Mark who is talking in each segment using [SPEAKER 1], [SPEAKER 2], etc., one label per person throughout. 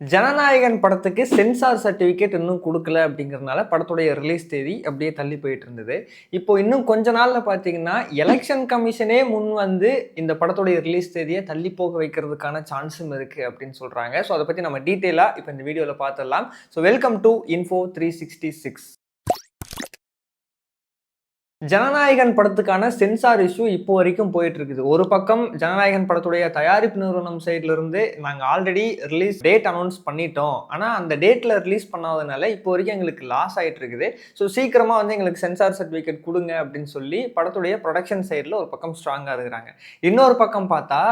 [SPEAKER 1] ஜனநாயகன் படத்துக்கு sensor certificate இன்னும் கொடுக்கல அப்படிங்கிறதுனால படத்துடைய ரிலீஸ் தேதி அப்படியே தள்ளி போயிட்டு இருந்தது. இப்போ இன்னும் கொஞ்ச நாளில் பார்த்தீங்கன்னா எலெக்ஷன் கமிஷனே முன் வந்து இந்த படத்துடைய ரிலீஸ் தேதியை தள்ளி போக வைக்கிறதுக்கான சான்ஸும் இருக்குது அப்படின்னு சொல்கிறாங்க ஸோ அதை பற்றி நம்ம டீட்டெயிலாக இப்போ இந்த வீடியோவில் பார்த்துடலாம் so welcome to info three sixty six Jananayagan படத்துக்கான சென்சார் இஷ்யூ இப்போ வரைக்கும் போயிட்டு இருக்குது ஒரு பக்கம் ஜனநாயகன் படத்துடைய தயாரிப்பு நிறுவனம் சைட்ல இருந்து நாங்கள் ஆல்ரெடி ரிலீஸ் டேட் அனௌன்ஸ் பண்ணிட்டோம். ஆனால் அந்த டேட்ல ரிலீஸ் பண்ணாதனால இப்போ வரைக்கும் எங்களுக்கு லாஸ் ஆயிட்டு இருக்குது ஸோ சீக்கிரமா வந்து எங்களுக்கு சென்சார் சர்டிஃபிகேட் கொடுங்க அப்படின்னு சொல்லி படத்துடைய ப்ரொடக்ஷன் சைடில் ஒரு பக்கம் ஸ்ட்ராங்காக இருக்கிறாங்க. இன்னொரு பக்கம் பார்த்தா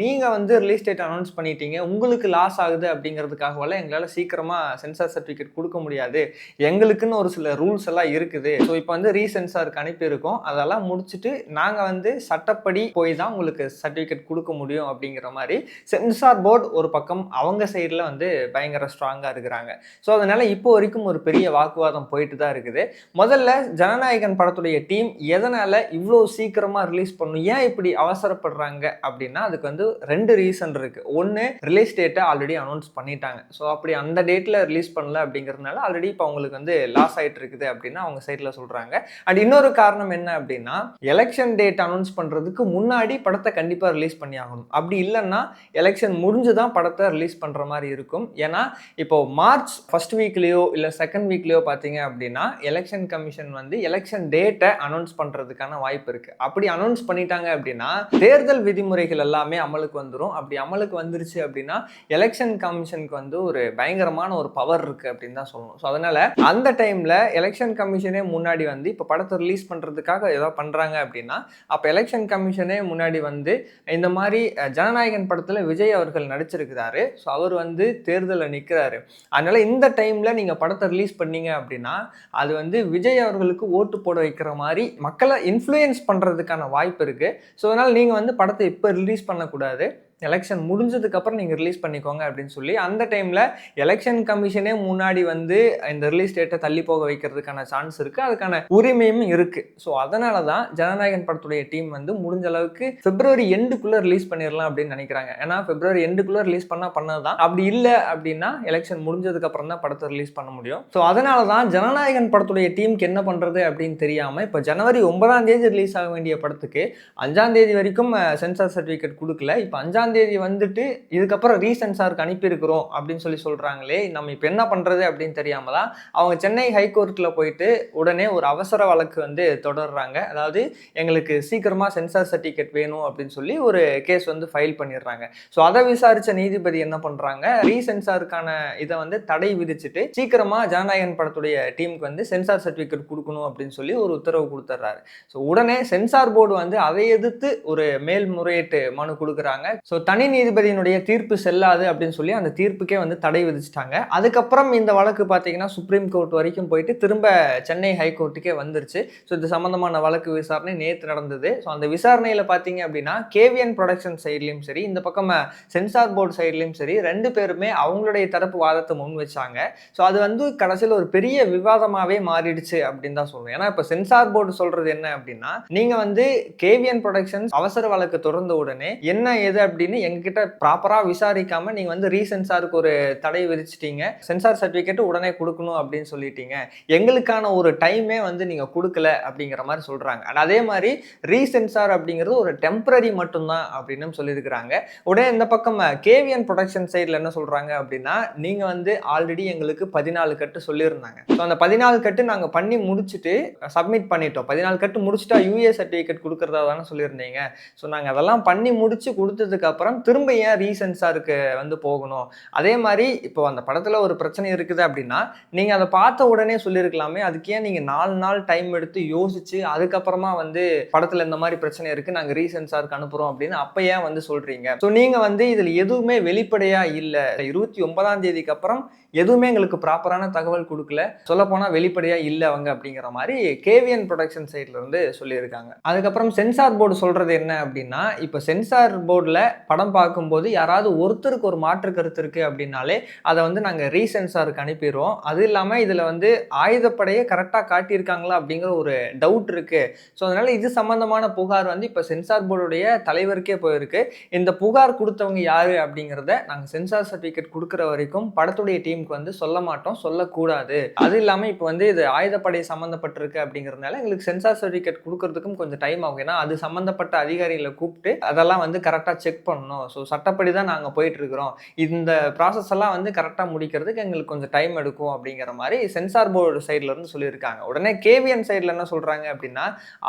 [SPEAKER 1] நீங்கள் வந்து ரிலீஸ் டேட் அனௌன்ஸ் பண்ணிட்டீங்க. உங்களுக்கு லாஸ் ஆகுது அப்படிங்கிறதுக்காகவெல்லாம் எங்களால் சீக்கிரமாக சென்சார் சர்டிஃபிகேட் கொடுக்க முடியாது. எங்களுக்குன்னு ஒரு சில ரூல்ஸ் எல்லாம் இருக்குது. ஸோ இப்போ வந்து ரீசென்சாருக்கு அனுப்பியிருக்கோம் அதெல்லாம் முடிச்சுட்டு நாங்கள் வந்து சட்டப்படி போய் தான் உங்களுக்கு சர்டிஃபிகேட் கொடுக்க முடியும் அப்படிங்கிற மாதிரி சென்சார் போர்டு ஒரு பக்கம் அவங்க சைடில் வந்து பயங்கர ஸ்ட்ராங்காக இருக்கிறாங்க. ஸோ அதனால இப்போ வரைக்கும் ஒரு பெரிய வாக்குவாதம் போயிட்டு தான் இருக்குது. முதல்ல ஜனநாயகன் படத்துடைய டீம் எதனால் இவ்வளோ சீக்கிரமாக ரிலீஸ் பண்ணும் ஏன் இப்படி அவசரப்படுறாங்க அப்படின்னா அதுக்கு வந்து ரெண்டு ரீசன் இருக்கு. ஒன்று ரிலீஸ் டேட்டை ஆல்ரெடி அனௌன்ஸ் பண்ணிட்டாங்க. ஸோ அப்படி அந்த டேட்டில் ரிலீஸ் பண்ணல அப்படிங்கிறதுனால ஆல்ரெடி இப்போ அவங்களுக்கு வந்து லாஸ் ஆயிட்டு இருக்குது அப்படின்னு அவங்க சைடில் சொல்கிறாங்க அண்ட் இன்னொரு காரணம் என்ன அப்படின்னா எலெக்ஷன் டேட் அனௌன்ஸ் பண்ணுறதுக்கு முன்னாடி படத்தை கண்டிப்பாக ரிலீஸ் பண்ணி ஆகணும் அப்படி இல்லைன்னா எலெக்ஷன் முடிஞ்சு தான் படத்தை ரிலீஸ் பண்ணுற மாதிரி இருக்கும். ஏன்னா இப்போ மார்ச் ஃபர்ஸ்ட் வீக்லேயோ இல்லை செகண்ட் வீக்லேயோ பார்த்தீங்க அப்படின்னா எலெக்ஷன் கமிஷன் வந்து எலெக்ஷன் டேட்டை அனௌன்ஸ் பண்ணுறதுக்கான வாய்ப்பு இருக்குது அப்படி அனௌன்ஸ் பண்ணிட்டாங்க அப்படின்னா தேர்தல் விதிமுறைகள் எல்லாமே அமலுக்கு வந்துடும் அப்படி அமலுக்கு வந்துருச்சு அப்படின்னா எலெக்ஷன் கமிஷனுக்கு வந்து ஒரு பயங்கரமான ஒரு பவர் இருக்குது அப்படின்னு தான் சொல்லணும். ஸோ அதனால் அந்த டைமில் எலெக்ஷன் கமிஷனே முன்னாடி வந்து இப்போ படத்தை ரிலீஸ் பண்ணுறதுக்காக ஏதோ பண்ணுறாங்க அப்படின்னா அப்போ எலெக்ஷன் கமிஷனே முன்னாடி வந்து இந்த மாதிரி ஜனநாயகன் படத்தில் விஜய் அவர்கள் நடிச்சிருக்கிறாரு. ஸோ அவர் வந்து தேர்தலில் நிற்கிறாரு அதனால் இந்த டைமில் நீங்கள் படத்தை ரிலீஸ் பண்ணீங்க அப்படின்னா அது வந்து விஜய் அவர்களுக்கு ஓட்டு போட வைக்கிற மாதிரி மக்களை இன்ஃப்ளூயன்ஸ் பண்ணுறதுக்கான வாய்ப்பு இருக்குது ஸோ அதனால் நீங்கள் வந்து படத்தை இப்போ ரிலீஸ் பண்ணக்கூடாது. எலெக்ஷன் முடிஞ்சதுக்கப்புறம் நீங்கள் ரிலீஸ் பண்ணிக்கோங்க அப்படின்னு சொல்லி அந்த டைமில் எலெக்ஷன் கமிஷனே முன்னாடி வந்து இந்த ரிலீஸ் டேட்டை தள்ளி போக வைக்கிறதுக்கான சான்ஸ் இருக்குது அதுக்கான உரிமையும் இருக்குது ஸோ அதனால தான் ஜனநாயகன் படத்துடைய டீம் வந்து முடிஞ்ச அளவுக்கு பிப்ரவரி எண்டுக்குள்ளே ரிலீஸ் பண்ணிடலாம் அப்படின்னு நினைக்கிறாங்க. ஏன்னா பிப்ரவரி எண்டுக்குள்ளே ரிலீஸ் பண்ணால் பண்ணது தான் அப்படி இல்லை அப்படின்னா எலெக்ஷன் முடிஞ்சதுக்கப்புறம் தான் படத்தை ரிலீஸ் பண்ண முடியும். ஸோ அதனால தான் ஜனநாயகன் படத்துடைய டீமுக்கு என்ன பண்ணுறது அப்படின்னு தெரியாமல் இப்போ ஜனவரி ஒன்பதாம் தேதி ரிலீஸ் ஆக வேண்டிய படத்துக்கு அஞ்சாம் தேதி வரைக்கும் சென்சார் சர்டிஃபிகேட் கொடுக்கல. இப்போ அஞ்சாம் தேதி வந்துட்டு இதுக்கப்புறம் ரீசென்சாருக்கு அனுப்பியிருக்கிறோம் அப்படின்னு சொல்லி சொல்கிறாங்களே நம்ம இப்போ என்ன பண்ணுறது அப்படின்னு தெரியாமல் தான் அவங்க சென்னை ஹைகோர்ட்டில் போயிட்டு உடனே ஒரு அவசர வழக்கு வந்து தொடர்றாங்க. அதாவது எங்களுக்கு சீக்கிரமாக சென்சார் சர்டிஃபிகேட் வேணும் அப்படின்னு சொல்லி ஒரு கேஸ் வந்து ஃபைல் பண்ணிடுறாங்க. ஸோ அதை விசாரித்த நீதிபதி என்ன பண்ணுறாங்க ரீசென்சாருக்கான இதை வந்து தடை விதிச்சுட்டு சீக்கிரமாக ஜனநாயகன் படத்துடைய டீமுக்கு வந்து சென்சார் சர்டிஃபிகேட் கொடுக்கணும் அப்படின்னு சொல்லி ஒரு உத்தரவு கொடுத்துட்றாரு. ஸோ உடனே சென்சார் போர்டு வந்து அதை எதிர்த்து ஒரு மேல்முறையீட்டு மனு கொடுக்குறாங்க. ஸோ தனி நீதிபதியினுடைய தீர்ப்பு செல்லாது அப்படின்னு சொல்லி அந்த தீர்ப்புக்கே வந்து தடை விதிச்சிட்டாங்க. அதுக்கப்புறம் இந்த வழக்கு பார்த்தீங்கன்னா சுப்ரீம் கோர்ட் வரைக்கும் போயிட்டு திரும்ப சென்னை ஹைகோர்ட்டுக்கே வந்துருச்சு. ஸோ இது சம்மந்தமான வழக்கு விசாரணை நேற்று நடந்தது. ஸோ அந்த விசாரணையில் பார்த்தீங்க அப்படின்னா கேவிஎன் ப்ரொடக்ஷன் சைட்லேயும் சரி இந்த பக்கம் சென்சார் போர்டு சைட்லேயும் சரி ரெண்டு பேருமே அவங்களுடைய தரப்பு வாதத்தை முன் வச்சாங்க. ஸோ அது வந்து கடைசியில் ஒரு பெரிய விவாதமாகவே மாறிடுச்சு அப்படின்னு தான் சொல்லணும். ஏன்னா இப்போ சென்சார் போர்டு சொல்கிறது என்ன அப்படின்னா நீங்கள் வந்து கேவிஎன் ப்ரொடக்ஷன்ஸ் அவசர வழக்கு தொடர்ந்த உடனே என்ன எது அப்படின்னு எங்ககிட்ட ப்ராப்பரா விசாரிக்காம நீங்க வந்து ரீசென்சாருக்கு ஒரு தடை விதிச்சிட்டீங்க. சென்சார் சர்டிபிகேட் உடனே கொடுக்கணும் அப்படின்னு சொல்லிட்டீங்க. எங்களுக்கான ஒரு டைமே வந்து நீங்க கொடுக்கல அப்படிங்கிற மாதிரி சொல்றாங்க. அண்ட் அதே மாதிரி ரீசென்சார் அப்படிங்கிறது ஒரு டெம்பரரி மட்டும்தான் அப்படின்னு சொல்லியிருக்கிறாங்க. உடனே இந்த பக்கம் கேவிஎன் ப்ரொடக்ஷன் சைடில் என்ன சொல்றாங்க அப்படின்னா நீங்க வந்து ஆல்ரெடி எங்களுக்கு பதினாலு கட்டு சொல்லியிருந்தாங்க. ஸோ அந்த பதினாலு கட்டு நாங்கள் பண்ணி முடிச்சுட்டு சப்மிட் பண்ணிட்டோம். பதினாலு கட்டு முடிச்சுட்டா யூஏ சர்டிஃபிகேட் கொடுக்குறதா தானே சொல்லியிருந்தீங்க. ஸோ நாங்கள் அதெல்லாம் பண்ணி முடிச்சு கொடுத்ததுக்கு அப்புறம் திரும்ப ஏன் ரீசென்சாருக்கு வந்து போகணும்? அதே மாதிரி இப்போ அந்த படத்தில் ஒரு பிரச்சனை இருக்குது அப்படின்னா நீங்கள் அதை பார்த்த உடனே சொல்லியிருக்கலாமே அதுக்கு ஏன் நீங்கள் நாலு நாள் டைம் எடுத்து யோசிச்சு அதுக்கப்புறமா வந்து படத்தில் இந்த மாதிரி பிரச்சனை இருக்குது நாங்கள் ரீசென்சாருக்கு அனுப்புகிறோம் அப்படின்னு அப்போ ஏன் வந்து சொல்கிறீங்க ஸோ நீங்கள் வந்து இதில் எதுவுமே வெளிப்படையாக இல்லை. இருபத்தி ஒன்பதாம் தேதிக்கு அப்புறம் எதுவுமே எங்களுக்கு ப்ராப்பரான தகவல் கொடுக்கல. சொல்லப்போனால் வெளிப்படையாக இல்லை அவங்க அப்படிங்கிற மாதிரி கேவிஎன் ப்ரொடக்ஷன் சைட்லேருந்து சொல்லியிருக்காங்க. அதுக்கப்புறம் சென்சார் போர்டு சொல்கிறது என்ன அப்படின்னா இப்போ சென்சார் போர்டில் படம் பார்க்கும்போது யாராவது ஒருத்தருக்கு ஒரு மாற்று கருத்து இருக்குது அப்படின்னாலே அதை வந்து நாங்கள் ரீசென்சாருக்கு அனுப்பிடுவோம் அது இல்லாமல் இதில் வந்து ஆயுதப்படையை கரெக்டாக காட்டியிருக்காங்களா அப்படிங்கிற ஒரு டவுட் இருக்குது ஸோ அதனால் இது சம்மந்தமான புகார் வந்து இப்போ சென்சார் போர்டுடைய தலைவருக்கே போயிருக்கு. இந்த புகார் கொடுத்தவங்க யார் அப்படிங்கிறத நாங்கள் சென்சார் சர்டிஃபிகேட் கொடுக்குற வரைக்கும் படத்துடைய டீமுக்கு வந்து சொல்ல மாட்டோம் சொல்லக்கூடாது. அது இல்லாமல் இப்போ வந்து இது ஆயுதப்படை சம்மந்தப்பட்டிருக்கு அப்படிங்கிறதுனால எங்களுக்கு சென்சார் சர்டிஃபிகேட் கொடுக்கறதுக்கும் கொஞ்சம் டைம் ஆகும். ஏன்னா அது சம்மந்தப்பட்ட அதிகாரிகளை கூப்பிட்டு அதெல்லாம் வந்து கரெக்டாக செக் பண்ணணும். ஸோ சட்டப்படி தான் நாங்கள் போயிட்டு இருக்கிறோம் இந்த ப்ராசஸ் எல்லாம் வந்து கரெக்டாக முடிக்கிறதுக்கு எங்களுக்கு கொஞ்சம் டைம் எடுக்கும் அப்படிங்கிற மாதிரி சென்சார் போர்டு சைட்லேருந்து சொல்லியிருக்காங்க. உடனே கேவிஎன் சைடில் என்ன சொல்கிறாங்க அப்படின்னா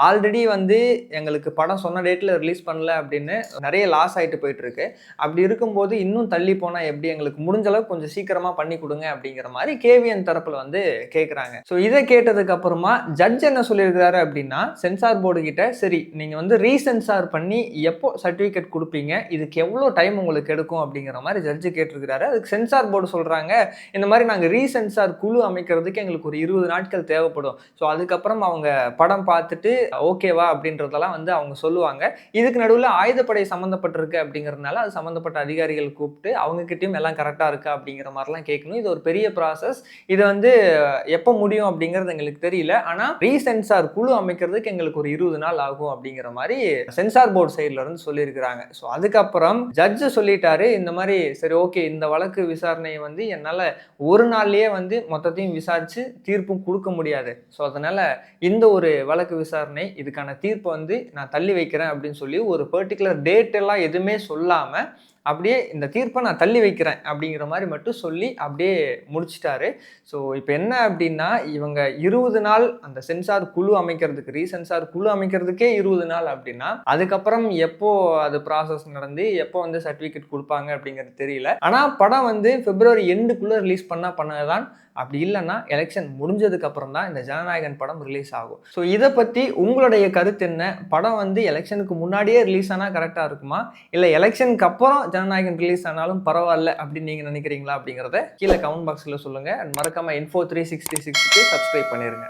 [SPEAKER 1] ஆல்ரெடி வந்து எங்களுக்கு படம் சொன்ன டேட்டில் ரிலீஸ் பண்ணல அப்படின்னு நிறைய லாஸ் ஆகிட்டு போயிட்டுருக்கு. அப்படி இருக்கும்போது இன்னும் தள்ளி போனால் எப்படி எங்களுக்கு முடிஞ்ச அளவுக்கு கொஞ்சம் சீக்கிரமாக பண்ணி கொடுங்க அப்படிங்கிற மாதிரி கேவிஎன் தரப்பில் வந்து கேட்குறாங்க ஸோ இதை கேட்டதுக்கு அப்புறமா ஜட்ஜ் என்ன சொல்லியிருக்கிறாரு அப்படின்னா சென்சார் போர்டு கிட்ட சரி நீங்கள் வந்து ரீசென்சார் பண்ணி எப்போ சர்டிஃபிகேட் கொடுப்பீங்க இதுக்கு எவ்வளோ டைம் உங்களுக்கு எடுக்கும் அப்படிங்கிற மாதிரி ஜட்ஜு கேட்டிருக்கிறாரு. அதுக்கு சென்சார் போர்டு சொல்கிறாங்க இந்த மாதிரி நாங்கள் ரீசென்சார் குழு அமைக்கிறதுக்கு எங்களுக்கு ஒரு இருபது நாட்கள் தேவைப்படும். ஸோ அதுக்கப்புறம் அவங்க படம் பார்த்துட்டு ஓகேவா அப்படின்றதெல்லாம் வந்து அவங்க சொல்லுவாங்க. இதுக்கு நடுவில் ஆயுதப்படை சம்மந்தப்பட்டிருக்கு அப்படிங்கிறதுனால அது சம்மந்தப்பட்ட அதிகாரிகள் கூப்பிட்டு அவங்கக்கிட்டையும் எல்லாம் கரெக்டாக இருக்கா அப்படிங்கிற மாதிரிலாம் கேட்கணும். இது ஒரு பெரிய ப்ராசஸ் இது வந்து எப்போ முடியும் அப்படிங்கிறது எங்களுக்கு தெரியல. ஆனால் ரீசென்சார் குழு அமைக்கிறதுக்கு எங்களுக்கு ஒரு இருபது நாள் ஆகும் அப்படிங்கிற மாதிரி சென்சார் போர்டு சைட்லேருந்து சொல்லியிருக்கிறாங்க. ஸோ அதுக்கப்புறம் ஜட்ஜு சொல்லிட்டாரு இந்த மாதிரி சரி ஓகே இந்த வழக்கு விசாரணையை வந்து என்னால் ஒரு நாள்லயே வந்து மொத்தத்தையும் விசாரிச்சு தீர்ப்பும் கொடுக்க முடியாது. ஸோ அதனால இந்த ஒரு வழக்கு விசாரணை இதுக்கான தீர்ப்பை வந்து நான் தள்ளி வைக்கிறேன் அப்படின்னு சொல்லி ஒரு பர்டிகுலர் டேட் எல்லாம் எதுவுமே சொல்லாம அப்படியே இந்த தீர்ப்பை நான் தள்ளி வைக்கிறேன் அப்படிங்கிற மாதிரி மட்டும் சொல்லி அப்படியே முடிச்சிட்டாரு. ஸோ இப்போ என்ன அப்படின்னா இவங்க இருபது நாள் அந்த சென்சார் குழு அமைக்கிறதுக்கு ரீசென்சார் குழு அமைக்கிறதுக்கே இருபது நாள் அப்படின்னா அதுக்கப்புறம் எப்போ அது ப்ராசஸ் நடந்து எப்போ வந்து சர்டிஃபிகேட் கொடுப்பாங்க அப்படிங்கிறது தெரியல. ஆனால் படம் வந்து பிப்ரவரி எண்டுக்குள்ளே ரிலீஸ் பண்ணால் பண்ணதான் அப்படி இல்லைன்னா எலெக்ஷன் முடிஞ்சதுக்கு அப்புறம் தான் இந்த ஜனநாயகன் படம் ரிலீஸ் ஆகும். ஸோ இதை பற்றி உங்களுடைய கருத்து என்ன? படம் வந்து எலெக்ஷனுக்கு முன்னாடியே ரிலீஸ் ஆனால் கரெக்டாக இருக்குமா? இல்லை எலெக்ஷனுக்கு அப்புறம் ஜனநாயகன் ரிலீஸ் ஆனாலும் பரவாயில்ல அப்படின்னு நீங்கள் நினைக்கிறீங்களா அப்படிங்கிறத கீழே கமெண்ட் பாக்ஸில் சொல்லுங்கள் மறக்காமல் இன்ஃபோ த்ரீ சிக்ஸ்டி சிக்ஸ்க்கு சப்ஸ்கிரைப் பண்ணிடுங்க